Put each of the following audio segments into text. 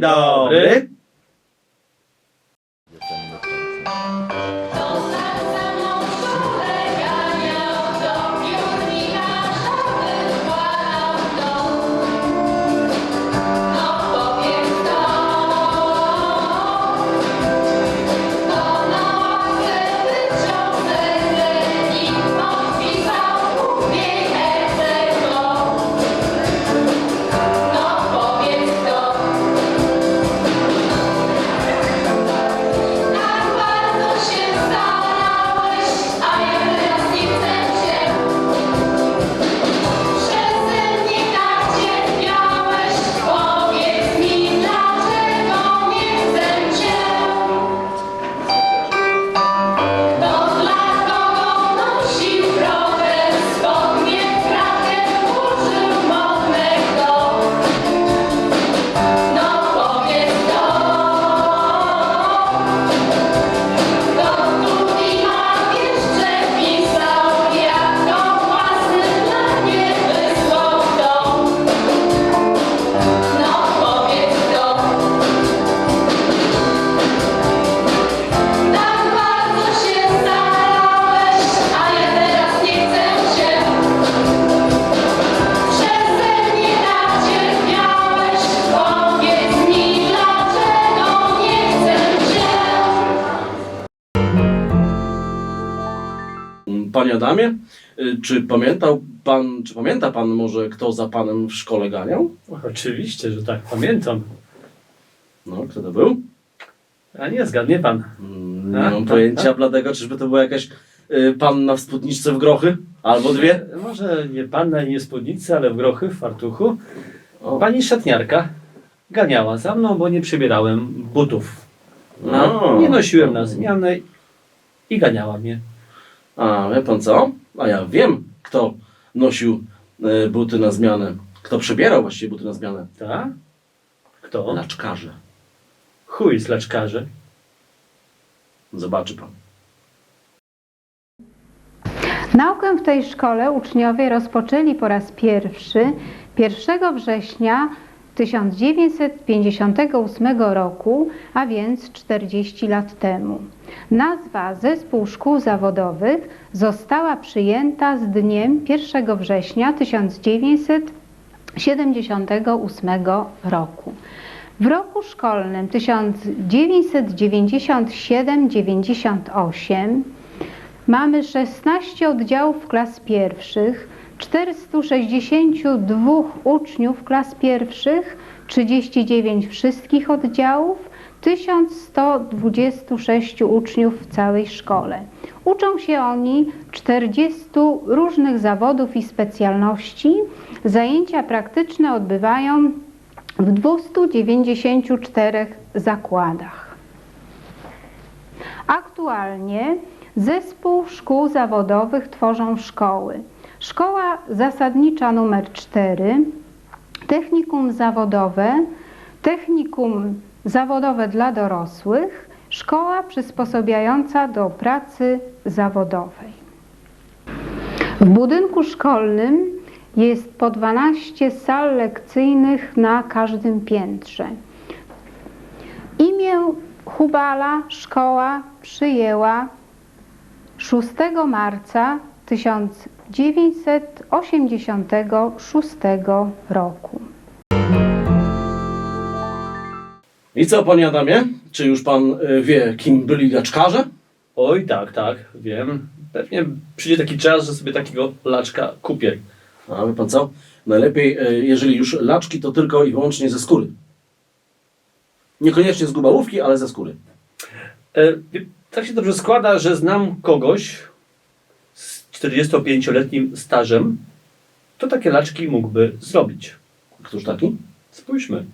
Dobry. Adamie, y, czy pamiętał pan, czy pamięta pan może, kto za panem w szkole ganiał? Oczywiście, że tak, pamiętam. No, kto to był? A nie, zgadnie pan. Mm, Nie mam pojęcia, bladego, czyżby to była jakaś y, panna w spódniczce w grochy? Albo dwie? Może nie panna i nie spódnicy, ale w grochy, w fartuchu. O, Pani szatniarka ganiała za mną, bo nie przybierałem butów. No. Nie nosiłem na zmianę i ganiała mnie. A, wie pan co? A ja wiem, kto nosił y, buty na zmianę. Kto przebierał właściwie buty na zmianę. Tak? Kto? Laczkarze. Chuj z laczkarzy. Zobaczy pan. Naukę w tej szkole uczniowie rozpoczęli po raz pierwszy 1 września 1958 roku, a więc 40 lat temu. Nazwa Zespół Szkół Zawodowych została przyjęta z dniem 1 września 1978 roku. W roku szkolnym 1997-98 Mamy 16 oddziałów klas pierwszych, 462 uczniów klas pierwszych, 39 wszystkich oddziałów, 1126 uczniów w całej szkole. Uczą się oni 40 różnych zawodów i specjalności. Zajęcia praktyczne odbywają w 294 zakładach. Aktualnie zespół szkół zawodowych tworzą szkoły. Szkoła zasadnicza numer 4, technikum zawodowe, technikum zawodowe dla dorosłych, szkoła przysposobiająca do pracy zawodowej. W budynku szkolnym jest po 12 sal lekcyjnych na każdym piętrze. Imię Hubala szkoła przyjęła 6 marca 1986 roku. I co, panie Adamie? Czy już pan y, wie, kim byli laczkarze? Oj, tak, tak, wiem. Pewnie przyjdzie taki czas, że sobie takiego laczka kupię. A wie pan co? Najlepiej, y, jeżeli już laczki, to tylko i wyłącznie ze skóry. Niekoniecznie z gubałówki, ale ze skóry. E, tak się dobrze składa, że znam kogoś 45-letnim stażem, kto takie laczki mógłby zrobić. Któż taki? Spójrzmy.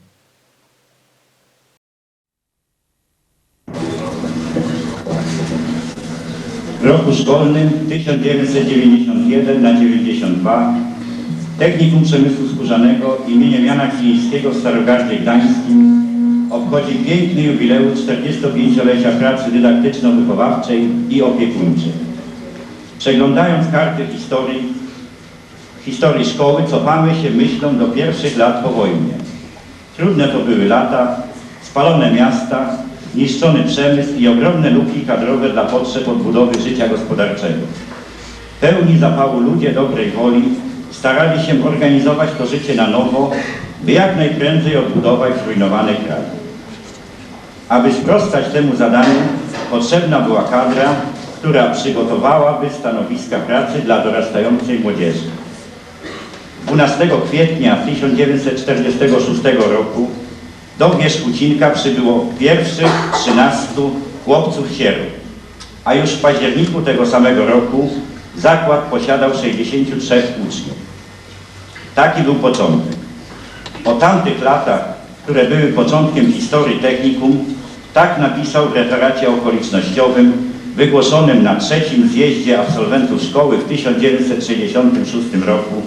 W roku szkolnym 1991 na 92 Technikum Przemysłu Skórzanego imienia Jana Kilińskiego w Starogardzie Gdańskim obchodzi piękny jubileusz 45-lecia pracy dydaktyczno-wychowawczej i opiekuńczej. Przeglądając karty historii historii szkoły cofamy się myślą do pierwszych lat po wojnie. Trudne to były lata, spalone miasta, niszczony przemysł i ogromne luki kadrowe dla potrzeb odbudowy życia gospodarczego. Pełni zapału ludzie dobrej woli starali się organizować to życie na nowo, by jak najprędzej odbudować zrujnowany kraj. Aby sprostać temu zadaniu, potrzebna była kadra, która przygotowałaby stanowiska pracy dla dorastającej młodzieży. 12 kwietnia 1946 roku do Wierzchucinka przybyło pierwszych 13 chłopców sierot, a już w październiku tego samego roku zakład posiadał 63 uczniów. Taki był początek. O tamtych latach, które były początkiem historii technikum, tak napisał w referacie okolicznościowym wygłoszonym na trzecim zjeździe absolwentów szkoły w 1966 roku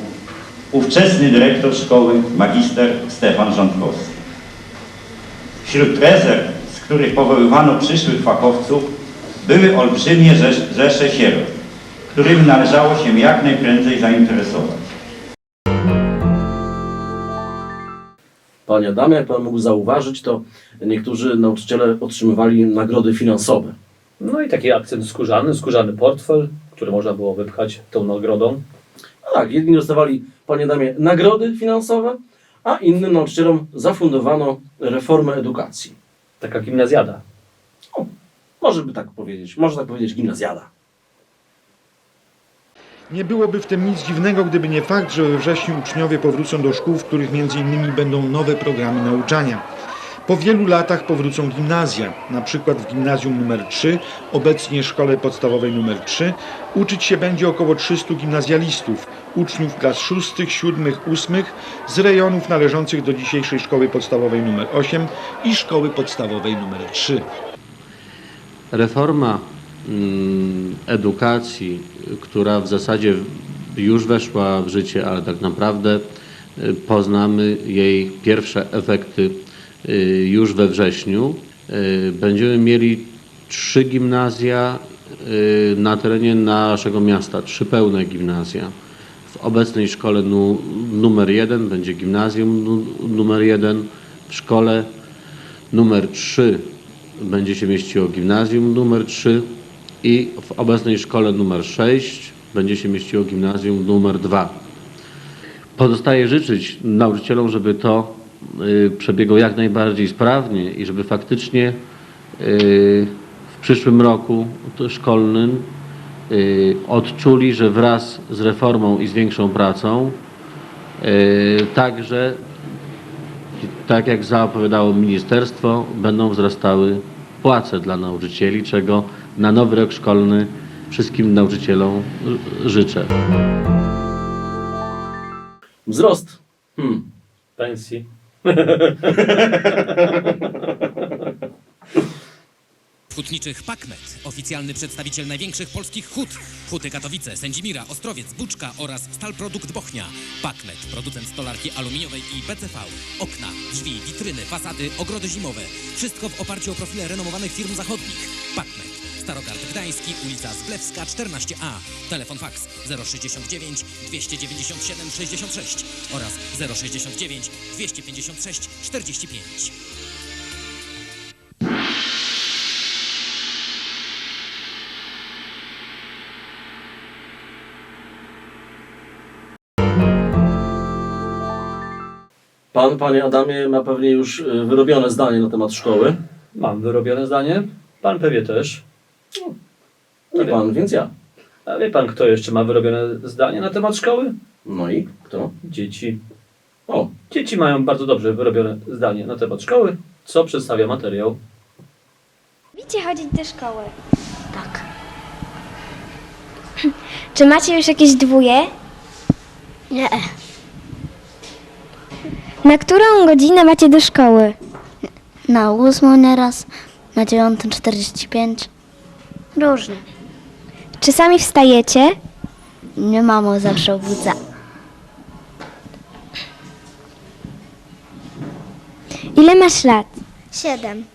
ówczesny dyrektor szkoły, magister Stefan Rządkowski. Wśród rezerw, z których powoływano przyszłych fachowców, były olbrzymie rzesz- rzesze sierot, którymi należało się jak najprędzej zainteresować. Panie Adamie, jak Pan mógł zauważyć, to niektórzy nauczyciele otrzymywali nagrody finansowe. No i taki akcent skórzany, skórzany portfel, który można było wypchać tą nagrodą. No tak, jedni dostawali, Panie Adamie, nagrody finansowe, a innym nauczycielom zafundowano reformę edukacji. Taka gimnazjada. Może by tak powiedzieć, można tak powiedzieć gimnazjada. Nie byłoby w tym nic dziwnego, gdyby nie fakt, że we wrześniu uczniowie powrócą do szkół, w których m.in. będą nowe programy nauczania. Po wielu latach powrócą gimnazja, na przykład w gimnazjum nr 3, obecnie szkole podstawowej nr 3, uczyć się będzie około 300 gimnazjalistów, uczniów klas 6, 7, 8 z rejonów należących do dzisiejszej szkoły podstawowej nr 8 i szkoły podstawowej nr 3. Reforma mm, edukacji, która w zasadzie już weszła w życie, ale tak naprawdę y, poznamy jej pierwsze efekty już we wrześniu. Y, Będziemy mieli trzy gimnazja y, na terenie naszego miasta, trzy pełne gimnazja. W obecnej szkole nu, numer jeden będzie gimnazjum nu, numer jeden. W szkole numer 3 będzie się mieściło gimnazjum numer 3 i w obecnej szkole numer 6 będzie się mieściło gimnazjum numer 2. Pozostaje życzyć nauczycielom, żeby to y, przebiegło jak najbardziej sprawnie i żeby faktycznie y, w przyszłym roku szkolnym y, odczuli, że wraz z reformą i z większą pracą także tak jak zapowiadało ministerstwo, będą wzrastały płace dla nauczycieli, czego na nowy rok szkolny wszystkim nauczycielom życzę. Wzrost. Hmm. Pensji. Hutniczych Pakmet, oficjalny przedstawiciel największych polskich hut. Huty Katowice, Sędzimira, Ostrowiec, Buczka oraz Stal Produkt Bochnia. Pakmet, producent stolarki aluminiowej i PCV. Okna, drzwi, witryny, fasady, ogrody zimowe. Wszystko w oparciu o profile renomowanych firm zachodnich. Pakmet. Starogard Gdański, ulica Zblewska 14A. Telefon fax 069 297 66 oraz 069 256 45. Pan, Panie Adamie, ma pewnie już y, wyrobione zdanie na temat szkoły. Mam wyrobione zdanie. Pan pewnie też. Nie pan, więc ja. A wie pan, kto jeszcze ma wyrobione zdanie na temat szkoły? No i kto? Dzieci. O, Dzieci mają bardzo dobrze wyrobione zdanie na temat szkoły, co przedstawia materiał. Lubicie chodzić do szkoły? Tak. Czy macie już jakieś dwóje? Nie. Na którą godzinę macie do szkoły? Na ósmą nieraz, na dziewiątą 45. Różnie. Czy sami wstajecie? Nie mamo zawsze obudza. Ile masz lat? Siedem.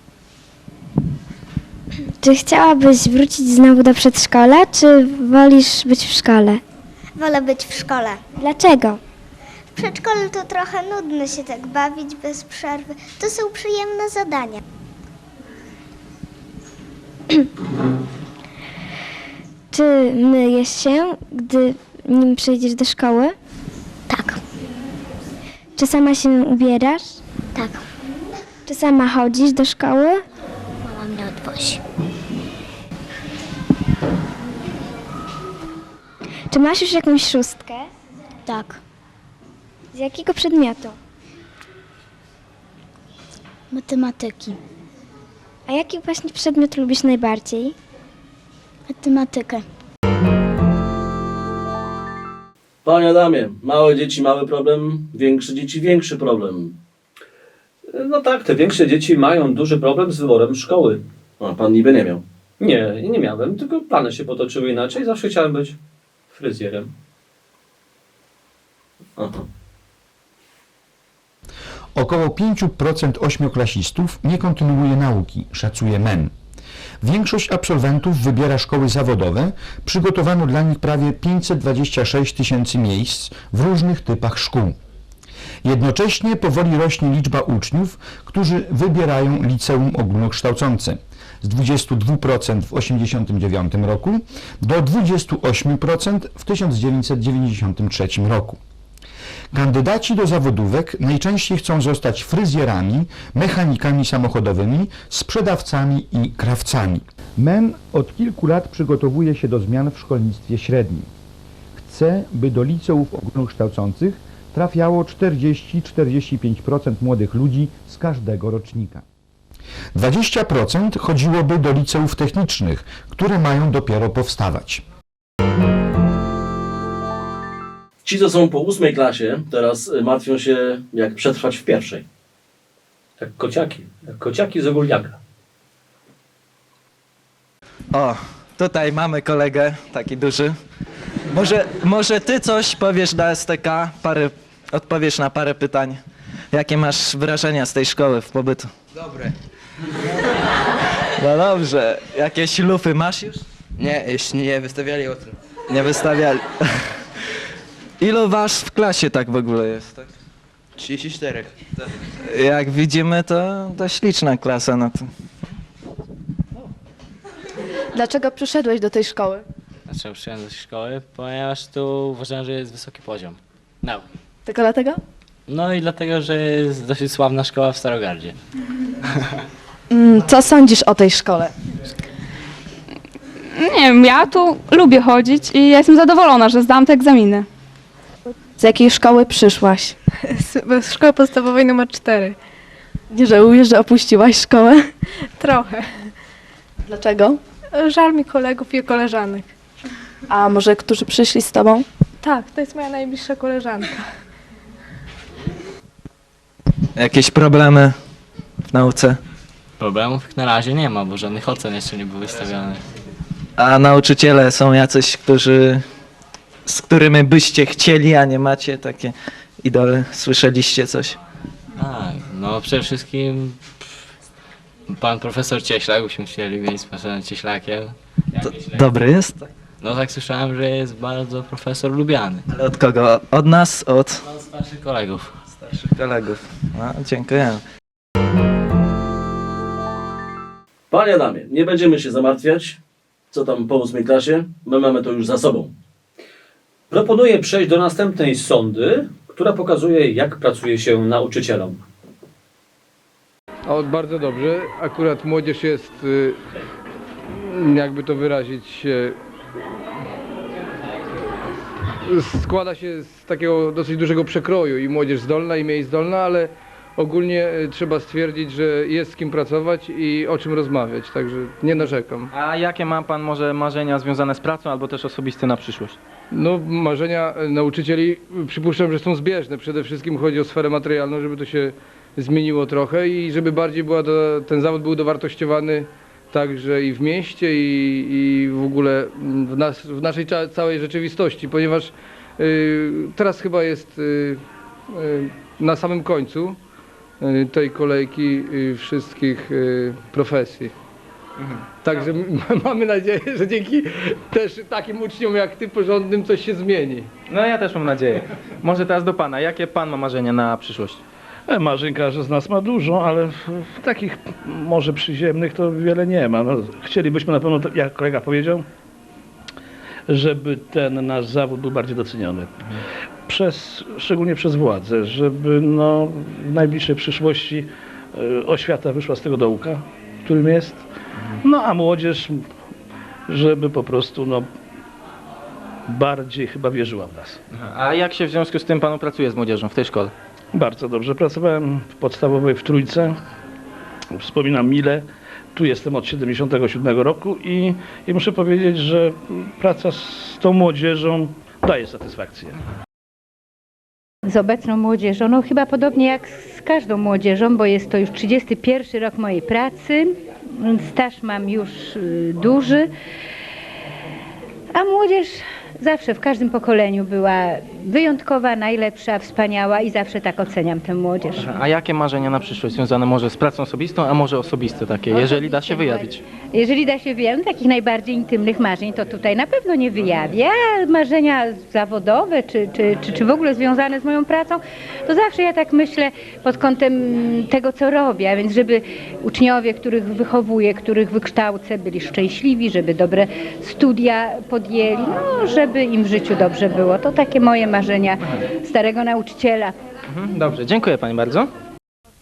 Czy chciałabyś wrócić znowu do przedszkola, czy wolisz być w szkole? Wolę być w szkole. Dlaczego? W przedszkolu to trochę nudno się tak bawić bez przerwy. To są przyjemne zadania. Czy myjesz się, gdy nim przyjdziesz do szkoły? Tak, Czy sama się ubierasz? tak. Czy sama chodzisz do szkoły? Mama mnie odwozi. Czy masz już jakąś szóstkę? Tak. Z jakiego przedmiotu? Matematyki. A jaki właśnie przedmiot lubisz najbardziej? Matematykę. Panie Adamie, małe dzieci mały problem, większe dzieci większy problem. No tak, te większe dzieci mają duży problem z wyborem szkoły. A pan niby nie miał. Nie, nie miałem, tylko plany się potoczyły inaczej. Zawsze chciałem być fryzjerem. Aha. Około 5% ośmioklasistów nie kontynuuje nauki, szacuje MEN. Większość absolwentów wybiera szkoły zawodowe, przygotowano dla nich prawie 526 tysięcy miejsc w różnych typach szkół. Jednocześnie powoli rośnie liczba uczniów, którzy wybierają liceum ogólnokształcące z 22% w 1989 roku do 28% w 1993 roku. Kandydaci do zawodówek najczęściej chcą zostać fryzjerami, mechanikami samochodowymi, sprzedawcami i krawcami. MEN od kilku lat przygotowuje się do zmian w szkolnictwie średnim. Chce, by do liceów ogólnokształcących trafiało 40-45% młodych ludzi z każdego rocznika. 20% chodziłoby do liceów technicznych, które mają dopiero powstawać. Ci, co są po ósmej klasie, teraz y, martwią się, jak przetrwać w pierwszej. Jak kociaki. Jak kociaki z ogólniaka. O, tutaj mamy kolegę, taki duży. Może, może ty coś powiesz na STK, parę, odpowiesz na parę pytań. Jakie masz wrażenia z tej szkoły w pobytu? Dobre. No dobrze, jakieś lufy masz już? Nie, jeszcze nie wystawiali o tym. Nie wystawiali. Ilu was w klasie tak w ogóle jest? Tak? 34. Jak widzimy, to dość liczna klasa, no to... Dlaczego przyszedłeś do tej szkoły? Dlaczego przyjąłem do szkoły? Ponieważ tu uważam, że jest wysoki poziom. No. Tylko dlatego? No i dlatego, że jest dosyć sławna szkoła w Starogardzie. Mm, Co sądzisz o tej szkole? Nie wiem, ja tu lubię chodzić i jestem zadowolona, że zdałam te egzaminy. Z jakiej szkoły przyszłaś? Z szkoły podstawowej numer 4. Nie żałujesz, że opuściłaś szkołę? Trochę. Dlaczego? Żal mi kolegów i koleżanek. A może którzy przyszli z tobą? Tak, to jest moja najbliższa koleżanka. Jakieś problemy w nauce? Problemów na razie nie ma, bo żadnych ocen jeszcze nie były wystawione. A nauczyciele są jacyś, którzy, z którymi byście chcieli, a nie macie takie idole? Słyszeliście coś? Tak, no przede wszystkim pan profesor Cieślak, byśmy chcieli mieć z panem Cieślakiem. To, dobry jest? No tak słyszałem, że jest bardzo profesor lubiany. Ale od kogo? Od nas? Od No, starszych kolegów. starszych kolegów. No, dziękujemy. Panie Adamie, nie będziemy się zamartwiać, co tam po ósmej klasie, my mamy to już za sobą. Proponuję przejść do następnej sondy, która pokazuje, jak pracuje się nauczycielom. O, bardzo dobrze. Akurat młodzież jest, y, jakby to wyrazić, y, składa się z takiego dosyć dużego przekroju i młodzież zdolna i mniej zdolna, ale ogólnie y, trzeba stwierdzić, że jest z kim pracować i o czym rozmawiać, także nie narzekam. A jakie ma pan może marzenia związane z pracą albo też osobiste na przyszłość? No, marzenia y, nauczycieli przypuszczam, że są zbieżne. Przede wszystkim chodzi o sferę materialną, żeby to się zmieniło trochę i żeby bardziej była do, ten zawód był dowartościowany także i w mieście i, i w ogóle w, nas, w naszej całej rzeczywistości, ponieważ y, teraz chyba jest y, y, na samym końcu y, tej kolejki y, wszystkich y, profesji. Także m- mamy nadzieję, że dzięki też takim uczniom jak ty porządnym coś się zmieni. No ja też mam nadzieję. Może teraz do pana. Jakie pan ma marzenia na przyszłość? E, Marzeń każdy z nas ma dużo, ale w, w takich może przyziemnych to wiele nie ma. No, chcielibyśmy na pewno, tak jak kolega powiedział, żeby ten nasz zawód był bardziej doceniony. Przez, szczególnie przez władze, żeby no, w najbliższej przyszłości e, oświata wyszła z tego dołka, którym jest. No a młodzież, żeby po prostu no, bardziej chyba wierzyła w nas. A jak się w związku z tym panu pracuje z młodzieżą w tej szkole? Bardzo dobrze. Pracowałem w podstawowej w Trójce. Wspominam mile. Tu jestem od 77 roku i, i muszę powiedzieć, że praca z tą młodzieżą daje satysfakcję. z obecną młodzieżą. No chyba podobnie jak z każdą młodzieżą, bo jest to już 31 rok mojej pracy. Staż mam już y, duży. A młodzież zawsze w każdym pokoleniu była wyjątkowa, najlepsza, wspaniała i zawsze tak oceniam tę młodzież. A jakie marzenia na przyszłość związane może z pracą osobistą, a może osobiste takie, jeżeli da się wyjawić? Jeżeli da się wyjawić takich najbardziej intymnych marzeń, to tutaj na pewno nie wyjawię. A marzenia zawodowe, czy, czy, czy, czy w ogóle związane z moją pracą, to zawsze ja tak myślę pod kątem tego, co robię, a więc żeby uczniowie, których wychowuję, których wykształcę, byli szczęśliwi, żeby dobre studia podjęli, no, żeby im w życiu dobrze było. To takie moje marzenia starego nauczyciela. Mhm, Dobrze, dziękuję pani bardzo.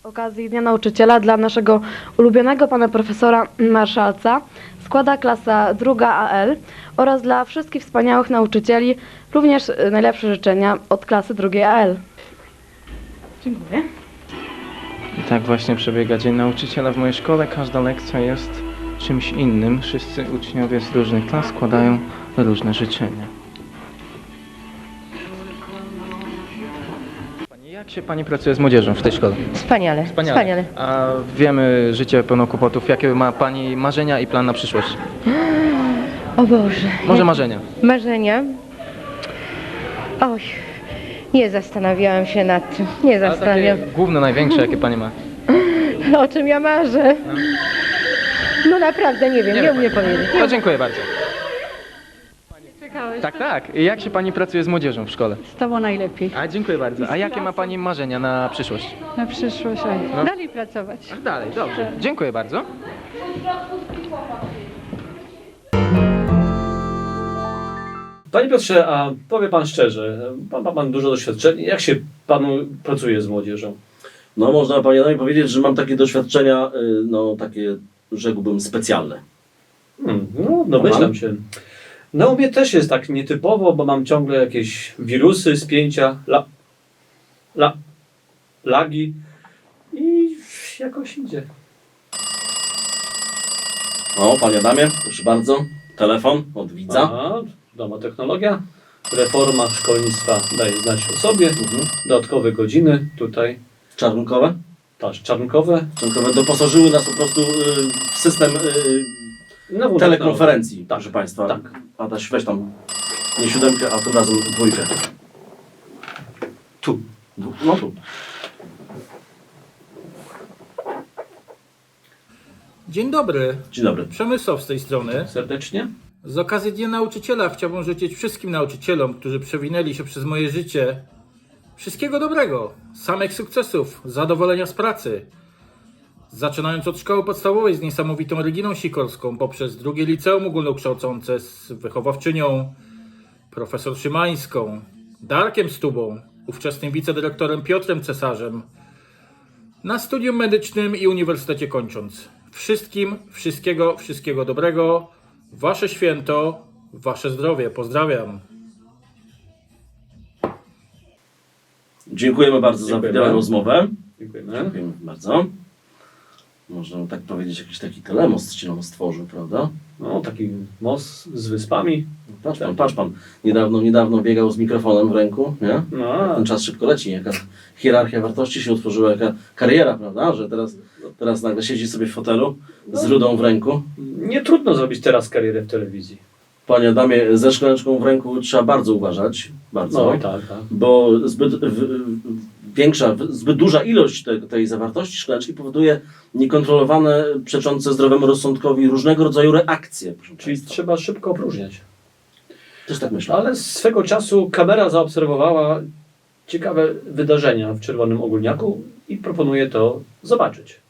Z okazji Dnia Nauczyciela dla naszego ulubionego pana profesora Marszalca składa klasa druga AL oraz dla wszystkich wspaniałych nauczycieli również y, najlepsze życzenia od klasy drugiej AL. Dziękuję. I tak właśnie przebiega Dzień Nauczyciela w mojej szkole. Każda lekcja jest czymś innym. Wszyscy uczniowie z różnych klas składają różne życzenia. Jak się Pani pracuje z młodzieżą w tej szkole? Wspaniale, wspaniale. A wiemy, życie pełno kłopotów. Jakie ma Pani marzenia i plan na przyszłość? O Boże. Może marzenia? Marzenia? Oj, nie zastanawiałam się nad tym. Nie Ale takie główne, największe, jakie Pani ma? O czym ja marzę? No naprawdę nie wiem, nie, umiem powiedzieć. No, dziękuję bardzo. Czekałeś? Tak, tak. I jak się Pani pracuje z młodzieżą w szkole? Z tobą najlepiej. A dziękuję bardzo. A jakie ma Pani marzenia na przyszłość? Na przyszłość. oj. No. Dalej pracować. Ach, dalej, dobrze. Dziękuję bardzo. Panie Piotrze, a powie pan szczerze, pan ma pan dużo doświadczenia. Jak się panu pracuje z młodzieżą? No można panie Adamie powiedzieć, że mam takie doświadczenia, y, no takie rzekłbym specjalne. Hmm, no, domyślam się. U mnie też jest tak nietypowo, bo mam ciągle jakieś wirusy, spięcia, la, la, lagi i jakoś idzie. O, panie Adamie, proszę bardzo, telefon od widza. Aha, doma technologia. Reforma szkolnictwa daje znać o sobie. Dodatkowe godziny tutaj. Czarnkowe? Tak, czarnkowe. Czarnkowe doposażyły nas po prostu y, w system y, Nową telekonferencji, Tak, proszę Państwa. tak. Adaś, weź tam nie siódemkę, a tym razem dwójkę. Tu. No tu. Dzień dobry. Dzień dobry. Przemysław z tej strony. Serdecznie. Z okazji Dnia Nauczyciela chciałbym życzyć wszystkim nauczycielom, którzy przewinęli się przez moje życie, wszystkiego dobrego, samych sukcesów, zadowolenia z pracy. Zaczynając od szkoły podstawowej z niesamowitą Reginą Sikorską, poprzez drugie liceum ogólnokształcące z wychowawczynią, profesor Szymańską, Darkiem Stubą, ówczesnym wicedyrektorem Piotrem Cesarzem, na studium medycznym i uniwersytecie kończąc. Wszystkim, wszystkiego, wszystkiego dobrego. Wasze święto, wasze zdrowie. Pozdrawiam. Dziękujemy bardzo Dziękujemy. za tę rozmowę. Dziękujemy. Dziękujemy bardzo. Można tak powiedzieć, jakiś taki telemost się nam stworzył, prawda? No, taki most z wyspami. Patrz pan, patrz pan. Niedawno, niedawno biegał z mikrofonem w ręku, nie? No. Ten czas szybko leci, jaka hierarchia wartości się utworzyła, jaka kariera, prawda? Że teraz, teraz nagle siedzi sobie w fotelu z rudą w ręku. Nie trudno zrobić teraz karierę w telewizji. Panie Adamie, ze szklaneczką w ręku trzeba bardzo uważać, bardzo. No tak, tak. Bo zbyt w, w większa, zbyt duża ilość te, tej zawartości szklaneczki powoduje niekontrolowane, przeczące zdrowemu rozsądkowi różnego rodzaju reakcje. Czyli państwa. trzeba szybko opróżniać. Też tak myślę. Ale swego czasu kamera zaobserwowała ciekawe wydarzenia w Czerwonym Ogólniaku i proponuje to zobaczyć.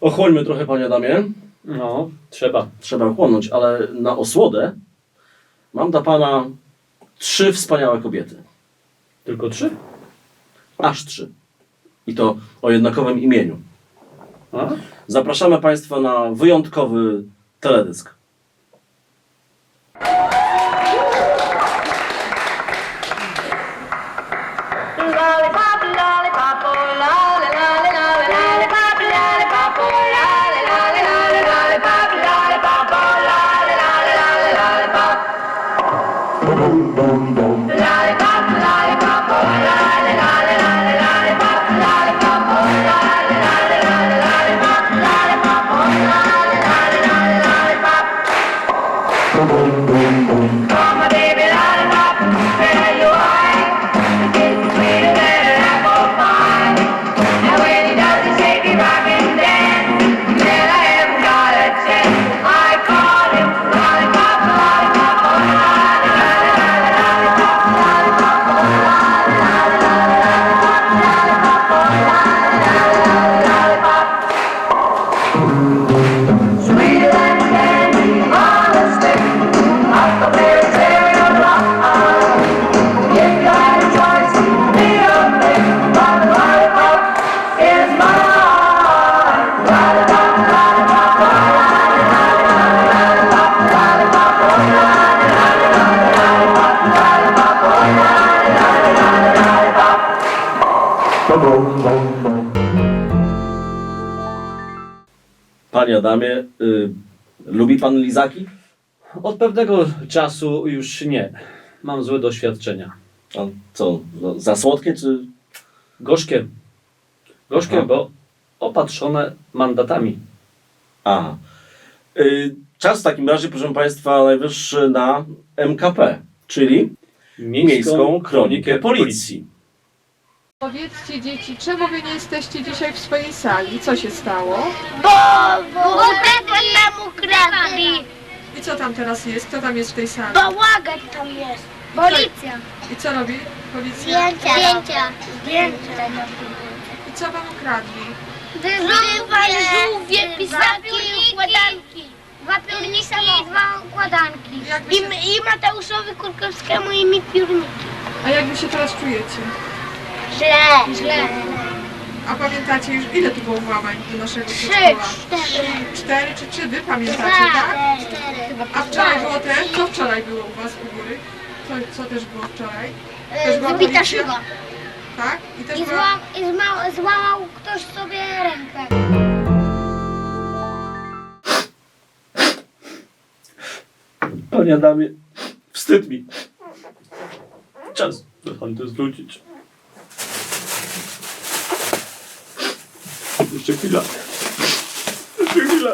Ochłońmy trochę, panie Adamie. No, trzeba. Trzeba chłonąć, ale na osłodę mam dla pana trzy wspaniałe kobiety. Tylko trzy? Aż trzy. I to o jednakowym imieniu. Zapraszamy Państwa na wyjątkowy teledysk. Pan lizaki? Od pewnego czasu już nie. Mam złe doświadczenia. A co, no, za słodkie czy... Gorzkie. Gorzkie, Aha. bo opatrzone mandatami. Aha. Y, czas w takim razie, proszę Państwa, najwyższy na MKP, czyli Miejską, Kronikę Policji. Powiedzcie dzieci, czemu wy nie jesteście dzisiaj w swojej sali? Co się stało? Bo, bo, bo nam ukradli. I co tam teraz jest? Kto tam jest w tej sali? Bałagan tam jest. Policja. I co robi policja? Zdjęcia. Zdjęcia. Zdjęcia. I co wam ukradli? Żółwie, żółwie, pisaki i układanki. Dwa piórniki i dwa układanki. I, I Mateuszowi Kurkowskiemu i mi piórniki. A jak wy się teraz czujecie? Źle. Źle. A pamiętacie już, ile tu było włamań do naszego Trzy, przedszkola? cztery. Cztery czy trzy? Wy pamiętacie, Dwa, tak? cztery. A wczoraj było też? Co wczoraj było u was u góry? Co, co też było wczoraj? Też była Wybita policja? szyba. Tak? I też I, była... złam, i zma, złamał ktoś sobie rękę. Panie Adamie, wstyd mi. Czas do handlu zwrócić. Jeszcze chwila. Jeszcze chwila.